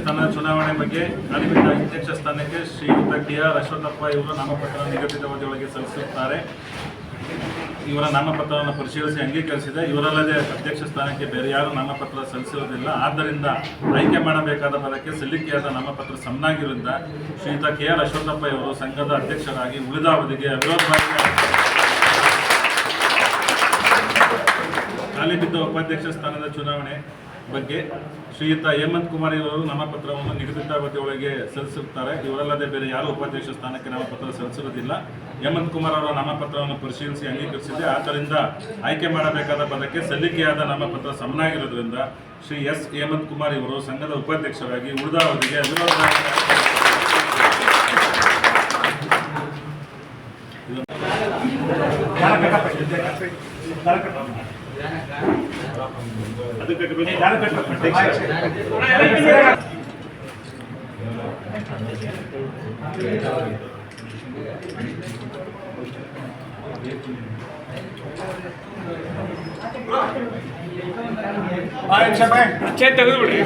ಸ್ಥಾನ ಚುನಾವಣೆ ಬಗ್ಗೆ ಅಧಿಕೃತ ಅಧ್ಯಕ್ಷ ಸ್ಥಾನಕ್ಕೆ ಶ್ರೀಯುತ ಕೆ ಆರ್ ಅಶ್ವಥಪ್ಪ ಇವರು ನಾಮಪತ್ರ ನಿಗದಿತ ಅವಧಿಯೊಳಗೆ ಸಲ್ಲಿಸುತ್ತಾರೆ. ಇವರ ನಾಮಪತ್ರವನ್ನು ಪರಿಶೀಲಿಸಿ ಅಂಗೀಕರಿಸಿದೆ. ಇವರಲ್ಲದೆ ಅಧ್ಯಕ್ಷ ಸ್ಥಾನಕ್ಕೆ ಬೇರೆ ಯಾರು ನಾಮಪತ್ರ ಸಲ್ಲಿಸಿರುವುದಿಲ್ಲ. ಆದ್ದರಿಂದ ಆಯ್ಕೆ ಮಾಡಬೇಕಾದ ಪದಕ್ಕೆ ಸಲ್ಲಿಕೆಯಾದ ನಾಮಪತ್ರ ಸಮನಾಗಿರುವುದರಿಂದ ಶ್ರೀಯುತ ಕೆ ಆರ್ ಅಶ್ವಥಪ್ಪ ಇವರು ಸಂಘದ ಅಧ್ಯಕ್ಷರಾಗಿ ಉಳಿದ ಅವಧಿಗೆ ಅವಿರೋಧವಾಗಿ ಖಾಲಿ ಬಿದ್ದ ಉಪಾಧ್ಯಕ್ಷ ಸ್ಥಾನದ ಚುನಾವಣೆ ಬಗ್ಗೆ ಶ್ರೀಯುತ ಹೇಮಂತ್ ಕುಮಾರ್ ಇವರು ನಾಮಪತ್ರವನ್ನು ನಿಗದಿತ ಅವಧಿಯೊಳಗೆ ಸಲ್ಲಿಸುತ್ತಾರೆ. ಇವರಲ್ಲದೆ ಬೇರೆ ಯಾರು ಉಪಾಧ್ಯಕ್ಷ ಸ್ಥಾನಕ್ಕೆ ನಾಮಪತ್ರ ಸಲ್ಲಿಸಿರುವುದಿಲ್ಲ ಹೇಮಂತ್ ಕುಮಾರ್ ಅವರ ನಾಮಪತ್ರವನ್ನು ಪರಿಶೀಲಿಸಿ ಅಂಗೀಕರಿಸಿದೆ ಆದ್ದರಿಂದ ಆಯ್ಕೆ ಮಾಡಬೇಕಾದ ಪದಕ್ಕೆ ಸಲ್ಲಿಕೆಯಾದ ನಾಮಪತ್ರ ಸಮನಾಗಿರುವುದರಿಂದ ಶ್ರೀ ಎಸ್ ಹೇಮಂತ್ ಕುಮಾರ್ ಇವರು ಸಂಘದ ಉಪಾಧ್ಯಕ್ಷರಾಗಿ ಉಳಿದ ಅವಧಿಗೆ ಅಚ್ಚೆ ತೆಗೆದುಬಿಡಿ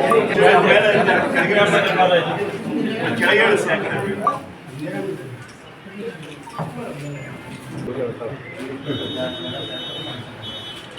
ಕೆಳಗೆ ಸಾಕು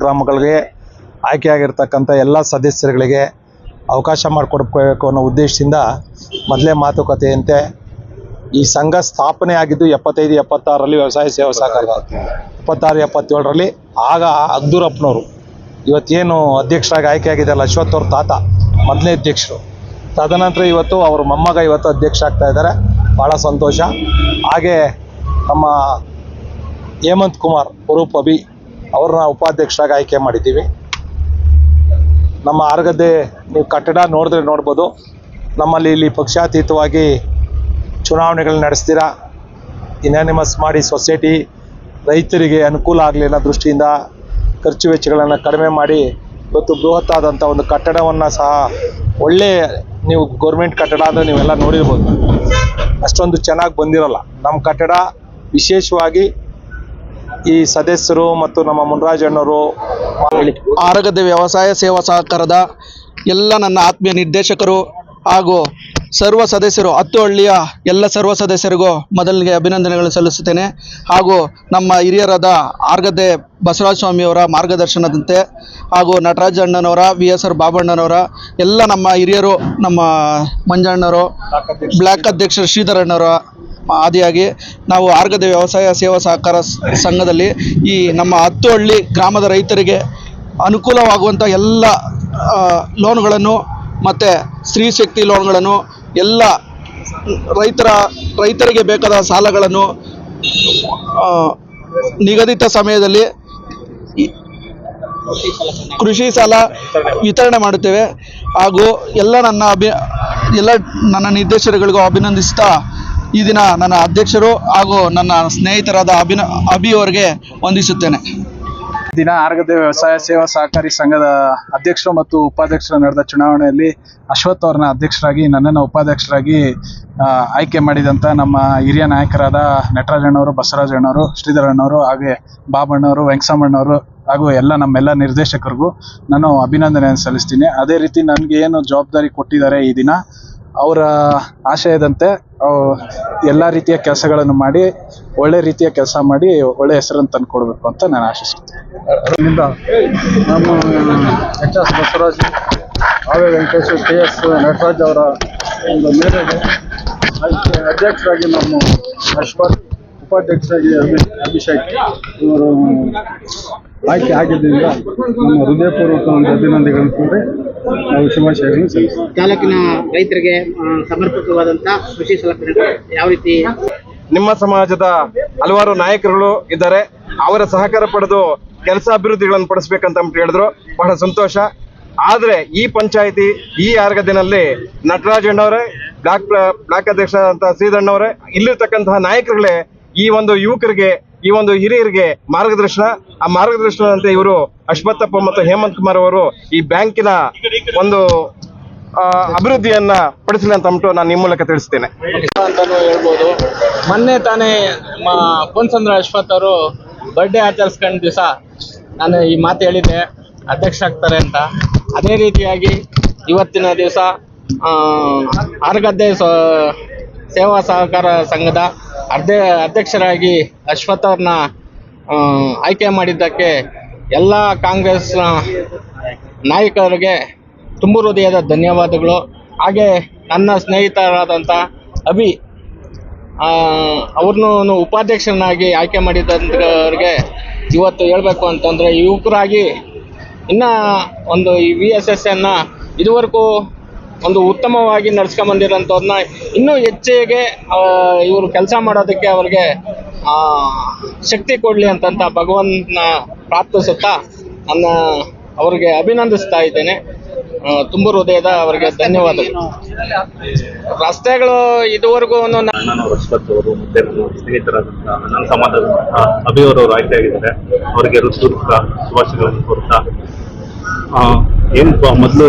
ಗ್ರಾಮಗಳಿಗೆ ಆಯ್ಕೆಯಾಗಿರ್ತಕ್ಕಂಥ ಎಲ್ಲ ಸದಸ್ಯರುಗಳಿಗೆ ಅವಕಾಶ ಮಾಡಿಕೊಡ್ಬೇಕು ಅನ್ನೋ ಉದ್ದೇಶದಿಂದ ಮೊದಲೇ ಮಾತುಕತೆಯಂತೆ ಈ ಸಂಘ ಸ್ಥಾಪನೆ ಆಗಿದ್ದು ಎಪ್ಪತ್ತೈದು, ಎಪ್ಪತ್ತಾರರಲ್ಲಿ ವ್ಯವಸಾಯ ಸೇವಾ ಸಹಕಾರ. ಎಪ್ಪತ್ತಾರು, ಎಪ್ಪತ್ತೇಳರಲ್ಲಿ ಆಗ ಅಗ್ದೂರಪ್ಪನವರು, ಇವತ್ತೇನು ಅಧ್ಯಕ್ಷರಾಗಿ ಅಶ್ವಥ್ ಅವ್ರ ತಾತ, ಮೊದಲನೇ ಅಧ್ಯಕ್ಷರು. ತದನಂತರ ಇವತ್ತು ಅವ್ರ ಮೊಮ್ಮಗ ಇವತ್ತು ಅಧ್ಯಕ್ಷ ಆಗ್ತಾ ಇದ್ದಾರೆ. ಭಾಳ ಸಂತೋಷ. ಹಾಗೆ ನಮ್ಮ ಹೇಮಂತ್ ಕುಮಾರ್ ಉರೂಪ್ ಅಭಿ ಅವ್ರನ್ನ ಉಪಾಧ್ಯಕ್ಷರಾಗಿ ಆಯ್ಕೆ ಮಾಡಿದ್ದೀವಿ. ನಮ್ಮ ಆರ್ಗದ್ದೆ ನೀವು ಕಟ್ಟಡ ನೋಡಿದ್ರೆ ನೋಡ್ಬೋದು. ನಮ್ಮಲ್ಲಿ ಇಲ್ಲಿ ಪಕ್ಷಾತೀತವಾಗಿ ಚುನಾವಣೆಗಳನ್ನ ನಡೆಸ್ತೀರಾ? ಇನಾನಿಮಸ್ ಮಾಡಿ ಸೊಸೈಟಿ ರೈತರಿಗೆ ಅನುಕೂಲ ಆಗಲಿ ಅನ್ನೋ ದೃಷ್ಟಿಯಿಂದ ಖರ್ಚು ವೆಚ್ಚಗಳನ್ನು ಕಡಿಮೆ ಮಾಡಿ ಇವತ್ತು ಬೃಹತ್ತಾದಂಥ ಒಂದು ಕಟ್ಟಡವನ್ನು ಸಹ ಒಳ್ಳೆ ನೀವು ಗೌರ್ಮೆಂಟ್ ಕಟ್ಟಡ ಅಂದರೆ ನೀವೆಲ್ಲ ನೋಡಿರ್ಬೋದು. ಅಷ್ಟೊಂದು ಚೆನ್ನಾಗಿ ಬಂದಿರಲ್ಲ. ನಮ್ಮ ಕಟ್ಟಡ ವಿಶೇಷವಾಗಿ ಈ ಸದಸ್ಯರು ಮತ್ತು ನಮ್ಮ ಮುನ್ರಾಜಣ್ಣವರು ಆರಗದ ವ್ಯವಸಾಯ ಸೇವಾ ಸಹಕಾರದ ಎಲ್ಲ ನನ್ನ ಆತ್ಮೀಯ ನಿರ್ದೇಶಕರು ಹಾಗೂ ಸರ್ವ ಸದಸ್ಯರು ಹತ್ತು ಹಳ್ಳಿಯ ಎಲ್ಲ ಸರ್ವ ಸದಸ್ಯರಿಗೂ ಮೊದಲಿಗೆ ಅಭಿನಂದನೆಗಳನ್ನು ಸಲ್ಲಿಸುತ್ತೇನೆ. ಹಾಗೂ ನಮ್ಮ ಹಿರಿಯರಾದ ಆರ್ಗದ್ದೆ ಬಸವರಾಜ ಸ್ವಾಮಿಯವರ ಮಾರ್ಗದರ್ಶನದಂತೆ ಹಾಗೂ ನಟರಾಜ ಅಣ್ಣನವರ ವಿ ಎಸ್ ಆರ್ ಬಾಬಣ್ಣನವರ ಎಲ್ಲ ನಮ್ಮ ಹಿರಿಯರು ನಮ್ಮ ಮಂಜಣ್ಣವರು ಬ್ಲ್ಯಾಕ್ ಅಧ್ಯಕ್ಷರು ಶ್ರೀಧರಣ್ಣವರ ಆದಿಯಾಗಿ ನಾವು ಆರ್ಗದ ವ್ಯವಸಾಯ ಸೇವಾ ಸಹಕಾರ ಸಂಘದಲ್ಲಿ ಈ ನಮ್ಮ ಹತ್ತು ಹಳ್ಳಿ ಗ್ರಾಮದ ರೈತರಿಗೆ ಅನುಕೂಲವಾಗುವಂಥ ಎಲ್ಲ ಲೋನ್ಗಳನ್ನು ಮತ್ತು ಸ್ತ್ರೀ ಶಕ್ತಿ ಲೋನ್ಗಳನ್ನು ಎಲ್ಲ ರೈತರ, ರೈತರಿಗೆ ಬೇಕಾದ ಸಾಲಗಳನ್ನು ನಿಗದಿತ ಸಮಯದಲ್ಲಿ ಕೃಷಿ ಸಾಲ ವಿತರಣೆ ಮಾಡುತ್ತೇವೆ. ಹಾಗೂ ಎಲ್ಲ ನನ್ನ ಅಭಿ, ಎಲ್ಲ ನನ್ನ ನಿರ್ದೇಶಕರಿಗೂ ಅಭಿನಂದಿಸ್ತಾ ಈ ದಿನ ನನ್ನ ಅಧ್ಯಕ್ಷರು ಹಾಗೂ ನನ್ನ ಸ್ನೇಹಿತರಾದ ಅಭಿನ, ಅಭಿ ಅವರಿಗೆ ವಂದಿಸುತ್ತೇನೆ. ದಿನ ಆರೋಗ್ಯ ವ್ಯವಸಾಯ ಸೇವಾ ಸಹಕಾರಿ ಸಂಘದ ಅಧ್ಯಕ್ಷರು ಮತ್ತು ಉಪಾಧ್ಯಕ್ಷರು ನಡೆದ ಚುನಾವಣೆಯಲ್ಲಿ ಅಶ್ವಥ್ ಅವ್ರನ್ನ ಅಧ್ಯಕ್ಷರಾಗಿ, ನನ್ನನ್ನು ಉಪಾಧ್ಯಕ್ಷರಾಗಿ ಆಯ್ಕೆ ಮಾಡಿದಂಥ ನಮ್ಮ ಹಿರಿಯ ನಾಯಕರಾದ ನಟರಾಜಣ್ಣವರು ಬಸವರಾಜಣ್ಣವರು ಶ್ರೀಧರಣ್ಣವರು ಹಾಗೆ ಬಾಬಣ್ಣವರು ವೆಂಕಸಮ್ಮಣ್ಣವರು ಹಾಗೂ ಎಲ್ಲ ನಮ್ಮೆಲ್ಲ ನಿರ್ದೇಶಕರಿಗೂ ನಾನು ಅಭಿನಂದನೆಯನ್ನು ಸಲ್ಲಿಸ್ತೀನಿ. ಅದೇ ರೀತಿ ನನಗೆ ಏನು ಜವಾಬ್ದಾರಿ ಕೊಟ್ಟಿದ್ದಾರೆ ಈ ದಿನ ಅವರ ಆಶಯದಂತೆ ಎಲ್ಲ ರೀತಿಯ ಕೆಲಸಗಳನ್ನು ಮಾಡಿ, ಒಳ್ಳೆ ರೀತಿಯ ಕೆಲಸ ಮಾಡಿ, ಒಳ್ಳೆ ಹೆಸರನ್ನು ತಂದುಕೊಡ್ಬೇಕು ಅಂತ ನಾನು ಆಶಿಸುತ್ತೇನೆ ನಮ್ಮ ಎಚ್ ಎಸ್ ಬಸವರಾಜ್ ಆವೆ ವೆಂಕಟೇಶ್, ಕೆ ಎಸ್ ನಟರಾಜ್ ಅವರ ಒಂದು ಮೇರೆಗೆ ಅಧ್ಯಕ್ಷರಾಗಿ ನಮ್ಮ ಅಶ್ವಥ್ ಉಪಾಧ್ಯಕ್ಷರಾಗಿ ಅಭಿ ಅಭಿಷೇಕ್ ಇವರು ಆಯ್ಕೆ ಆಗಿದ್ದರಿಂದ ನಮ್ಮ ಹೃದಯಪೂರ್ವಕ ಒಂದು ಅಭಿನಂದನೆಗಳನ್ನು ಕೋರಿ ನಾವು ಶುಭಾಶಯಗಳನ್ನು ಸಲ್ಲಿಸ್ತೀವಿ ತಾಲೂಕಿನ ರೈತರಿಗೆ ಸಮರ್ಪಕವಾದಂತಹ ಸಮರ್ಪಕವಾದಂತ ಕೃಷಿ ಸಲಕರಣೆಗಳು ಯಾವ ರೀತಿ? ನಿಮ್ಮ ಸಮಾಜದ ಹಲವಾರು ನಾಯಕರುಗಳು ಇದ್ದಾರೆ. ಅವರ ಸಹಕಾರ ಪಡೆದು ಕೆಲಸ ಅಭಿವೃದ್ಧಿಗಳನ್ನು ಪಡಿಸ್ಬೇಕಂತ ಹೇಳಿದ್ರು. ಬಹಳ ಸಂತೋಷ. ಆದ್ರೆ ಈ ಪಂಚಾಯಿತಿ ಈ ಆರ್ಗದಿನಲ್ಲಿ ನಟರಾಜಣ್ಣವರೇ ಬ್ಲಾಕ್ ಬ್ಲಾಕ್ ಅಧ್ಯಕ್ಷ ಅಂತ ಶ್ರೀಧಣ್ಣವರೇ ಇಲ್ಲಿರ್ತಕ್ಕಂತಹ ನಾಯಕರುಗಳೇ ಈ ಒಂದು ಯುವಕರಿಗೆ, ಈ ಒಂದು ಹಿರಿಯರಿಗೆ ಮಾರ್ಗದರ್ಶನ, ಆ ಮಾರ್ಗದರ್ಶನದಂತೆ ಇವರು ಅಶ್ವತ್ಥಪ್ಪ ಮತ್ತು ಹೇಮಂತ್ ಕುಮಾರ್ ಅವರು ಈ ಬ್ಯಾಂಕಿನ ಒಂದು ಅಭಿವೃದ್ಧಿಯನ್ನ ಪಡಿಸಲಿ ಅಂತ ಅಂದ್ಬಿಟ್ಟು ನಾನು ನಿಮ್ಮ ಮೂಲಕ ತಿಳಿಸ್ತೇನೆ. ಹೇಳ್ಬೋದು. ಮೊನ್ನೆ ತಾನೇ ಪೊನ್ಸಂದ್ರ ಅಶ್ವಥ್ ಅವರು ಬರ್ಡೇ ಆಚರಿಸ್ಕೊಂಡ ದಿವಸ ನಾನು ಈ ಮಾತು ಹೇಳಿದ್ದೆ, ಅಧ್ಯಕ್ಷ ಆಗ್ತಾರೆ ಅಂತ. ಅದೇ ರೀತಿಯಾಗಿ ಇವತ್ತಿನ ದಿವಸ ಆರ್ಗದ್ದೆ ಸೇವಾ ಸಹಕಾರ ಸಂಘದ ಅರ್ಧ ಅಧ್ಯಕ್ಷರಾಗಿ ಅಶ್ವಥ್ ಅವ್ರನ್ನ ಆಯ್ಕೆ ಮಾಡಿದ್ದಕ್ಕೆ ಎಲ್ಲ ಕಾಂಗ್ರೆಸ್ ನಾಯಕರಿಗೆ ತುಂಬ ಹೃದಯದ ಧನ್ಯವಾದಗಳು. ಹಾಗೆ ನನ್ನ ಸ್ನೇಹಿತರಾದಂಥ ಅಭಿ ಅವ್ರನ್ನೂ ಉಪಾಧ್ಯಕ್ಷರನ್ನಾಗಿ ಆಯ್ಕೆ ಮಾಡಿದಂಥವ್ರಿಗೆ ಇವತ್ತು ಹೇಳಬೇಕು ಅಂತಂದರೆ ಯುವಕರಾಗಿ ಇನ್ನೂ ಒಂದು ಈ ವಿ ಎಸ್ ಎಸ್ ಎನ್ನ ಇದುವರೆಗೂ ಒಂದು ಉತ್ತಮವಾಗಿ ನಡ್ಸ್ಕೊಂಬಂದಿರೋಂಥವ್ರನ್ನ ಇನ್ನೂ ಹೆಚ್ಚಿಗೆ ಇವರು ಕೆಲಸ ಮಾಡೋದಕ್ಕೆ ಅವ್ರಿಗೆ ಶಕ್ತಿ ಕೊಡಲಿ ಅಂತಂತ ಭಗವಂತನ ಪ್ರಾರ್ಥಿಸುತ್ತಾ ನನ್ನ ಅವರಿಗೆ ಅಭಿನಂದಿಸ್ತಾ ಇದ್ದೇನೆ. ತುಂಬ ಹೃದಯದ ಅವರಿಗೆ ಧನ್ಯವಾದಗಳು. ರಸ್ತೆಗಳು ಇದುವರೆಗೂ ಅವರು ಮತ್ತೆ ಸ್ನೇಹಿತರಾದಂತಹ ನನ್ನ ಅಭಿಯವರು ಆಯ್ಕೆ ಆಗಿದ್ದಾರೆ ಆಯ್ಕೆಯಾಗಿದ್ದಾರೆ ಅವರಿಗೆ ಹೃತ್ಪೂರ್ವಕ ಶುಭಾಶಯಗಳನ್ನು ಕೊಡ್ತಾ ಏನು ಮೊದಲು